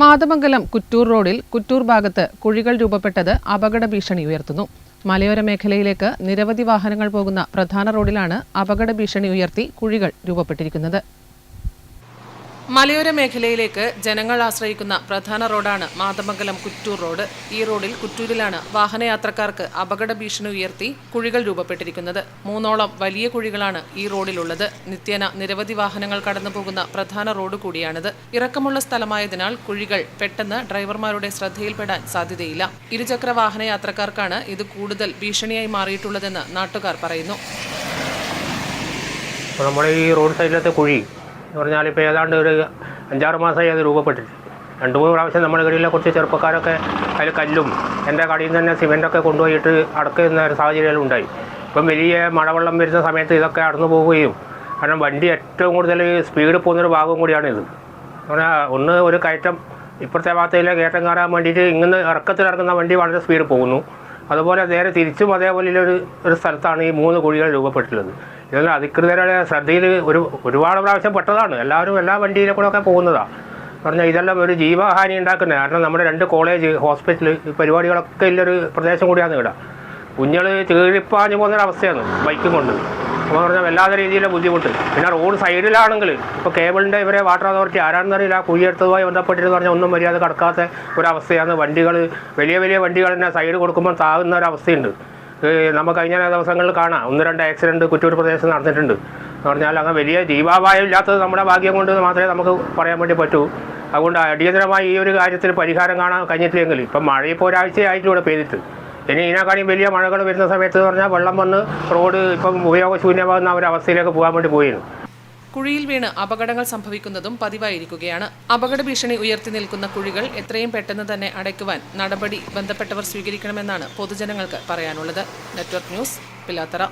മാതമംഗലം കുറ്റൂർ റോഡിൽ കുറ്റൂർ ഭാഗത്ത് കുഴികൾ രൂപപ്പെട്ടത് അപകട ഭീഷണി ഉയർത്തുന്നു. മലയോര മേഖലയിലേക്ക് നിരവധി വാഹനങ്ങൾ പോകുന്ന പ്രധാന റോഡിലാണ് അപകട ഭീഷണി ഉയർത്തി കുഴികൾ രൂപപ്പെട്ടിരിക്കുന്നത്. മലയോര മേഖലയിലേക്ക് ജനങ്ങൾ ആശ്രയിക്കുന്ന പ്രധാന റോഡാണ് മാതമംഗലം കുറ്റൂർ റോഡ്. ഈ റോഡിൽ കുറ്റൂരിലാണ് വാഹനയാത്രക്കാർക്ക് അപകട ഭീഷണി ഉയർത്തി കുഴികൾ രൂപപ്പെട്ടിരിക്കുന്നത്. മൂന്നോളം വലിയ കുഴികളാണ് ഈ റോഡിലുള്ളത്. നിത്യേന നിരവധി വാഹനങ്ങൾ കടന്നുപോകുന്ന പ്രധാന റോഡ് കൂടിയാണിത്. ഇറക്കമുള്ള സ്ഥലമായതിനാൽ കുഴികൾ പെട്ടെന്ന് ഡ്രൈവർമാരുടെ ശ്രദ്ധയിൽപ്പെടാൻ സാധ്യതയില്ല. ഇരുചക്ര വാഹനയാത്രക്കാർക്കാണ് ഇത് കൂടുതൽ ഭീഷണിയായി മാറിയിട്ടുള്ളതെന്ന് നാട്ടുകാർ പറയുന്നു. നമ്മുടെ ഈ റോഡ് സൈഡിലത്തെ കുഴി എന്ന് പറഞ്ഞാൽ ഇപ്പോൾ ഏതാണ്ട് ഒരു അഞ്ചാറ് മാസമായി അത് രൂപപ്പെട്ടിട്ട്. രണ്ട് മൂന്ന് പ്രാവശ്യം നമ്മുടെ കടയിലെ കുറച്ച് ചെറുപ്പക്കാരൊക്കെ അതിൽ കല്ലും എന്റെ കടയിൽ നിന്ന് തന്നെ സിമെന്റൊക്കെ കൊണ്ടുപോയിട്ട് അടക്കുന്ന ഒരു സാഹചര്യം ഉണ്ടായി. ഇപ്പം വലിയ മഴവെള്ളം വരുന്ന സമയത്ത് ഇതൊക്കെ അടന്നു പോവുകയും കാരണം വണ്ടി ഏറ്റവും കൂടുതൽ സ്പീഡ് പോകുന്നൊരു ഭാഗം കൂടിയാണ് ഇത്. പറഞ്ഞാൽ ഒന്ന് ഒരു കയറ്റം ഇപ്പുറത്തെ ഭാഗത്തേക്ക് കയറ്റം കയറാൻ വേണ്ടിയിട്ട് ഇങ്ങനെ ഇറക്കത്തിൽ ഇറങ്ങുന്ന വണ്ടി വളരെ സ്പീഡ് പോകുന്നു. അതുപോലെ നേരെ തിരിച്ചും അതേപോലെ ഒരു ഒരു സ്ഥലത്താണ് ഈ മൂന്ന് കുഴികൾ രൂപപ്പെട്ടിട്ടുള്ളത്. ഇതെല്ലാം അധികൃതരുടെ ശ്രദ്ധയിൽ ഒരു ഒരുപാട് പ്രാവശ്യം പെട്ടതാണ്. എല്ലാവരും എല്ലാ വണ്ടിയിലെ കൂടെ ഒക്കെ പോകുന്നതാണ് പറഞ്ഞാൽ ഇതെല്ലാം ഒരു ജീവഹാനി ഉണ്ടാക്കുന്നത് കാരണം നമ്മുടെ രണ്ട് കോളേജ് ഹോസ്പിറ്റൽ പരിപാടികളൊക്കെ ഉള്ളൊരു പ്രദേശം കൂടിയാണ് ഇവിടെ. കുഞ്ഞുങ്ങൾ ചീഴിപ്പാഞ്ഞു പോകുന്നൊരവസ്ഥയാണ് ബൈക്കും കൊണ്ട് അപ്പോൾ പറഞ്ഞാൽ വല്ലാത്ത രീതിയിലെ ബുദ്ധിമുട്ട്. പിന്നെ റോഡ് സൈഡിലാണെങ്കിൽ ഇപ്പോൾ കേബിളിന്റെ ഇവരെ വാട്ടർ അതോറിറ്റി ആരാണെന്നറിയില്ല കുഴിയെടുത്തതുമായി ബന്ധപ്പെട്ടിട്ട് പറഞ്ഞാൽ ഒന്നും മര്യാദ കടക്കാത്ത ഒരവസ്ഥയാണ്. വണ്ടികൾ വലിയ വലിയ വണ്ടികൾ തന്നെ സൈഡ് കൊടുക്കുമ്പോൾ താകുന്ന ഒരവസ്ഥയുണ്ട്. നമുക്ക് കഴിഞ്ഞ ദിവസങ്ങളിൽ കാണാം. ഒന്ന് രണ്ട് ആക്സിഡന്റ് കുറ്റൂർ പ്രദേശത്ത് നടന്നിട്ടുണ്ട്. എന്ന് പറഞ്ഞാൽ അങ്ങനെ വലിയ ജീവാപായം ഇല്ലാത്തത് നമ്മുടെ ഭാഗ്യം കൊണ്ട് മാത്രമേ നമുക്ക് പറയാൻ വേണ്ടി പറ്റൂ. അതുകൊണ്ട് അടിയന്തരമായി ഈ ഒരു കാര്യത്തിൽ പരിഹാരം കാണാൻ കഴിഞ്ഞിട്ടില്ലെങ്കിൽ ഇപ്പം മഴ ഇപ്പോൾ ഇവിടെ പെയ്തിട്ട്. ഇനി ഇതിനേക്കാളും വലിയ മഴകൾ വരുന്ന സമയത്ത് എന്ന് പറഞ്ഞാൽ വെള്ളം വന്ന് റോഡ് ഇപ്പം ഉപയോഗശൂന്യമാകുന്ന ഒരവസ്ഥയിലേക്ക് പോകാൻ വേണ്ടി പോയിരുന്നു. കുഴിയിൽ വീണ് അപകടങ്ങൾ സംഭവിക്കുന്നതും പതിവായിരിക്കുകയാണ്. അപകട ഭീഷണി ഉയർത്തി നിൽക്കുന്ന കുഴികൾ എത്രയും പെട്ടെന്ന് തന്നെ അടയ്ക്കുവാൻ നടപടി ബന്ധപ്പെട്ടവർ സ്വീകരിക്കണമെന്നാണ് പൊതുജനങ്ങൾക്ക് പറയാനുള്ളത്. Network news Pilathara.